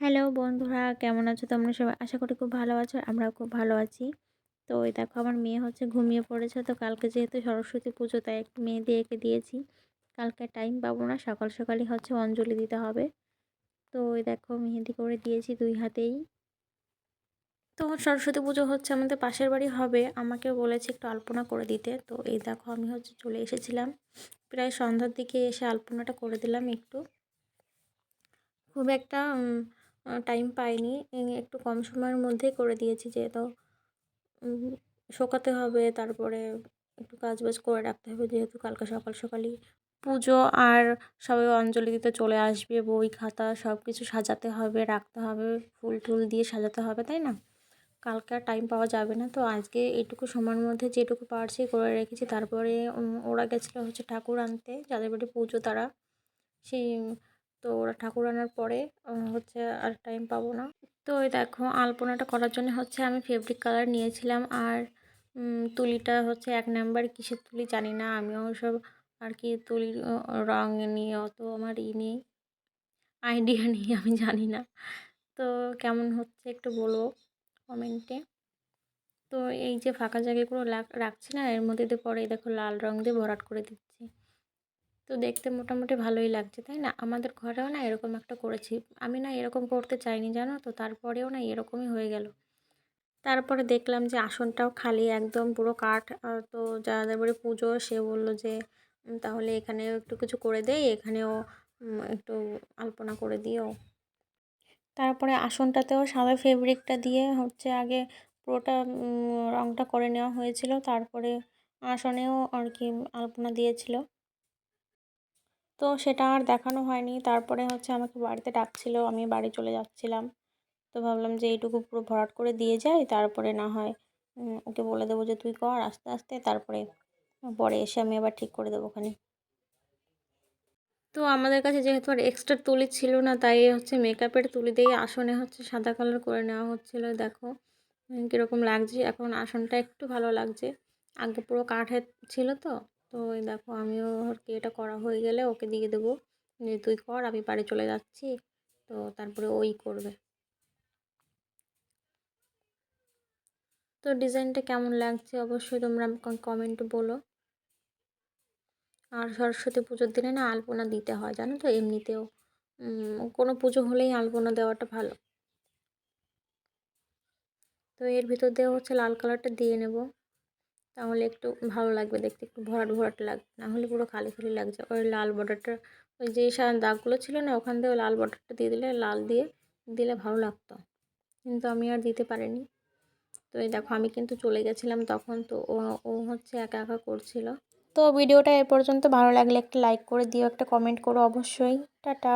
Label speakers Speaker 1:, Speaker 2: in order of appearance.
Speaker 1: Hello বন্ধুরা, কেমন আছো তোমরা সবাই? আশা করি খুব ভালো আছো, আমরাও খুব ভালো আছি। তো ওই দেখো, আমার মেয়ে হচ্ছে ঘুমিয়ে পড়েছে, তো কালকে যেহেতু সরস্বতী পুজো, তাই একটু মেহেদি এঁকে দিয়েছি। কালকে টাইম পাবো না, সকাল সকালই হচ্ছে অঞ্জলি দিতে হবে। তো ওই দেখো মেহেদি করে দিয়েছি দুই হাতেই। তো সরস্বতী পুজো হচ্ছে আমাদের পাশের বাড়ি হবে, আমাকে বলেছে একটু আলপনা করে দিতে। তো এই দেখো, আমি হচ্ছে চলে এসেছিলাম। প্রায় সন্ধ্যার দিকে এসে আলপনাটা করে দিলাম একটু। খুব একটা টাইম পাইনি। একটু কম সময়ের মধ্যেই করে দিয়েছি যেহেতু শোকাতে হবে, তারপরে একটু কাজ বাজ করে রাখতে হবে যেহেতু কালকে সকাল সকালই পুজো আর সবাই অঞ্জলি দিতে চলে আসবে, বই খাতা সব কিছু সাজাতে হবে, রাখতে হবে, ফুল টুল দিয়ে সাজাতে হবে, তাই না? কালকে আর টাইম পাওয়া যাবে না। তো আজকে এটুকু সময়ের মধ্যে যেটুকু পারছি করে রেখেছি। তারপরে ওরা গেছিল হচ্ছে ঠাকুর আনতে, যাদের বাড়ি পুজো তারা। সেই তো ওরা ঠাকুর আনার পরে হচ্ছে আর টাইম পাবো না। তো ওই দেখো, আলপনাটা করার জন্য হচ্ছে আমি ফেব্রিক কালার নিয়েছিলাম আর তুলিটা হচ্ছে এক নাম্বার কিসের তুলি জানি না, আমিও সব আর কি তুলির রঙ নিয়ে অত আমার ই নেই আইডিয়া নেই, আমি জানি না। তো কেমন হচ্ছে একটু বলব কমেন্টে তো এই যে ফাঁকা জায়গাগুলো রাখছি না, এর মধ্যে দিয়ে পরে দেখো লাল রঙ দিয়ে ভরাট করে দিচ্ছি। তো দেখতে মোটামুটি ভালোই লাগছে, তাই না? আমাদের ঘরেও না এরকম একটা করেছি। আমি না এরকম করতে চাইনি, জানো তো? তারপরেও না এরকমই হয়ে গেল। তারপরে দেখলাম যে আসনটাও খালি, একদম পুরো কাঠ। তো যাদের বাড়ি পুজো, সে বলল যে তাহলে এখানেও একটু কিছু করে দেয় এখানেও একটু আলপনা করে দিও। তারপরে আসনটাতেও সাদা ফেব্রিকটা দিয়ে হচ্ছে আগে পুরোটা রঙটা করে নেওয়া হয়েছিল। তারপরে আসনেও আর কি আলপনা দিয়েছিল। তো সেটা আর দেখানো হয়নি। তারপরে হচ্ছে আমাকে বাড়িতে ডাকছিল, আমি বাড়ি চলে যাচ্ছিলাম। তো ভাবলাম যে এইটুকু পুরো ভরাট করে দিয়ে যাই, তারপরে না হয় ওকে বলে দেবো যে তুই কর আস্তে আস্তে, তারপরে পরে এসে আমি আবার ঠিক করে দেবো ওখানে। তো আমাদের কাছে যেহেতু আর এক্সট্রা তুলি ছিল না, তাই হচ্ছে মেকআপের তুলি দিয়েই আসনে হচ্ছে সাদা কালার করে নেওয়া হচ্ছিল, দেখো। কীরকম লাগছে, এখন আসনটা একটু ভালো লাগছে। আগে পুরো কাঠের ছিল তো। তো ওই দেখো আমিও কি এটা করা হয়ে গেলে ওকে দিয়ে দেবো। যে তুই কর, আমি বাড়ি চলে যাচ্ছি। তো তারপরে ওই করবে। তো ডিজাইনটা কেমন লাগছে অবশ্যই তোমরা কমেন্ট বলো। আর সরস্বতী পুজোর দিনে না আলপনা দিতে হয়, জানো তো? এমনিতেও কোনো পুজো হলেই আলপনা দেওয়াটা ভালো। তো এর ভিতর দিয়ে হচ্ছে লাল কালারটা দিয়ে নেব। তাহলে একটু ভালো লাগবে দেখতে, একটু ভরাট ভরাট লাগবে না হলে পুরো খালি খালি লাগছে। ওই লাল বর্ডারটা, ওই যে দাগগুলো ছিল না, ওখান দিয়ে লাল বর্ডারটা দিয়ে দিলে, লাল দিয়ে দিলে ভালো লাগতো। কিন্তু আমি আর দিতে পারিনি। তো এই দেখো, আমি কিন্তু চলে গেছিলাম তখন, তো ও ও হচ্ছে একা একা করছিল। তো ভিডিওটা এ পর্যন্ত ভালো লাগলে একটা লাইক করে দিও, একটা কমেন্ট করো অবশ্যই। টাটা।